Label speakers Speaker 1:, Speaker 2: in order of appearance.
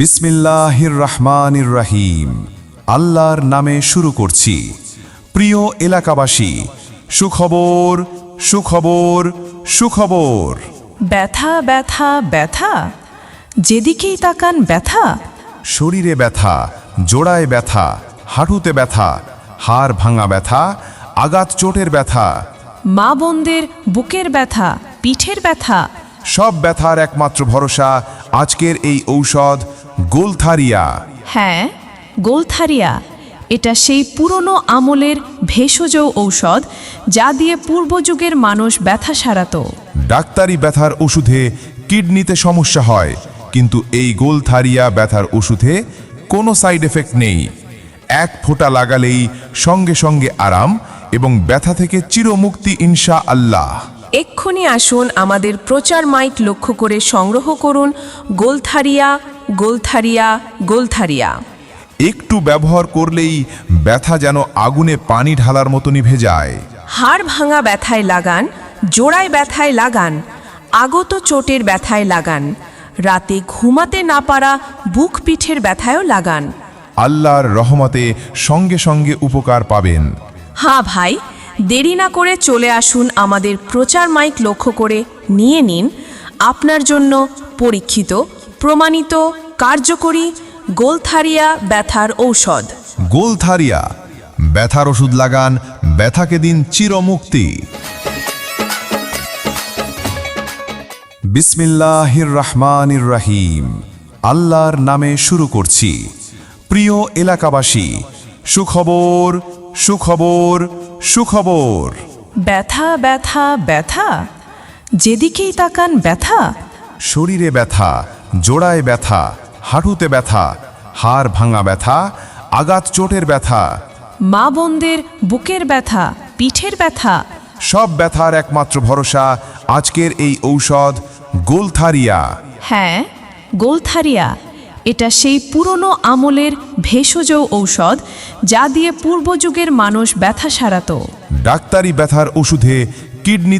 Speaker 1: বিসমিল্লাহির রহমানির রহিম আল্লাহর নামে শুরু করছি। প্রিয় এলাকাবাসী সুখবর সুখবর সুখবর।
Speaker 2: ব্যথা ব্যথা ব্যথা? যেদিকেই তাকান ব্যথা?
Speaker 1: শরীরে ব্যথা জোড়ায় ব্যথা হাঁটুতে ব্যথা হাড় ভাঙা ব্যথা আঘাত চোটের ব্যথা।
Speaker 2: মা বোনদের বুকের ব্যথা পিঠের ব্যথা?
Speaker 1: সব ব্যথার একমাত্র ভরসা আজকের এই ঔষধ গোলথারিয়া।
Speaker 2: হ্যাঁ গোলথারিয়া। এটা সেই পুরনো আমলের ভেষজ ঔষধ যা দিয়ে পূর্বযুগের মানুষ ব্যথা সারাতো।
Speaker 1: ডাক্তারি ব্যথার ওষুধে কিডনিতে সমস্যা হয় কিন্তু এই গোলথারিয়া ব্যথার ওষুধে কোনো সাইড এফেক্ট নেই। এক ফোঁটা লাগালেই সঙ্গে সঙ্গে আরাম এবং ব্যথা থেকে চিরমুক্তি ইনশা আল্লাহ।
Speaker 2: এক্ষুনি আসুন আমাদের প্রচার মাইক লক্ষ্য করে সংগ্রহ করুন গোলথারিয়া গোলথারিয়া গোলথারিয়া।
Speaker 1: একটু ব্যবহার করলেই ব্যথা যেন আগুনে পানি ঢালার মতো নিভে যায়
Speaker 2: হাড় ভাঙা ব্যথায় লাগান জোড়ায় ব্যথায় লাগান আগত চোটের ব্যথায় লাগান রাতে ঘুমাতে না পারা বুক পিঠের ব্যথায়ও লাগান।
Speaker 1: আল্লাহর রহমতে সঙ্গে সঙ্গে উপকার পাবেন।
Speaker 2: হ্যাঁ ভাই দেরি না করে চলে আসুন আমাদের প্রচার মাইক লক্ষ্য করে নিয়ে নিন আপনার জন্য পরীক্ষিত প্রমাণিত কার্যকরী গোলথারিয়া ব্যথার ঔষধ।
Speaker 1: গোলথারিয়া ব্যথার ওষুধ লাগান ব্যথাকে দিন চিরমুক্তি। বিসমিল্লাহির রহমানির রহিম আল্লাহর নামে শুরু করছি। প্রিয় এলাকাবাসী সুখবর সুখবর সুখবর।
Speaker 2: ব্যথা ব্যথা ব্যথা? যেদিকেই তাকান ব্যথা।
Speaker 1: শরীরে ব্যথা জোড়ায় ব্যথা হাঁটুতে ব্যথা হাড় ভাঙা ব্যথা আঘাত চোটের ব্যথা।
Speaker 2: মা বোনদের বুকের ব্যথা পিঠের ব্যথা।
Speaker 1: সব ব্যথার একমাত্র ভরসা আজকের এই ঔষধ গোলথারিয়া।
Speaker 2: হ্যাঁ গোলথারিয়া। এটা সেই পুরনো আমলের ভেষজ ঔষধ যা দিয়ে পূর্বযুগের মানুষ ব্যথা সারাত।
Speaker 1: ডাক্তারি ব্যথার ওষুধে কিডনি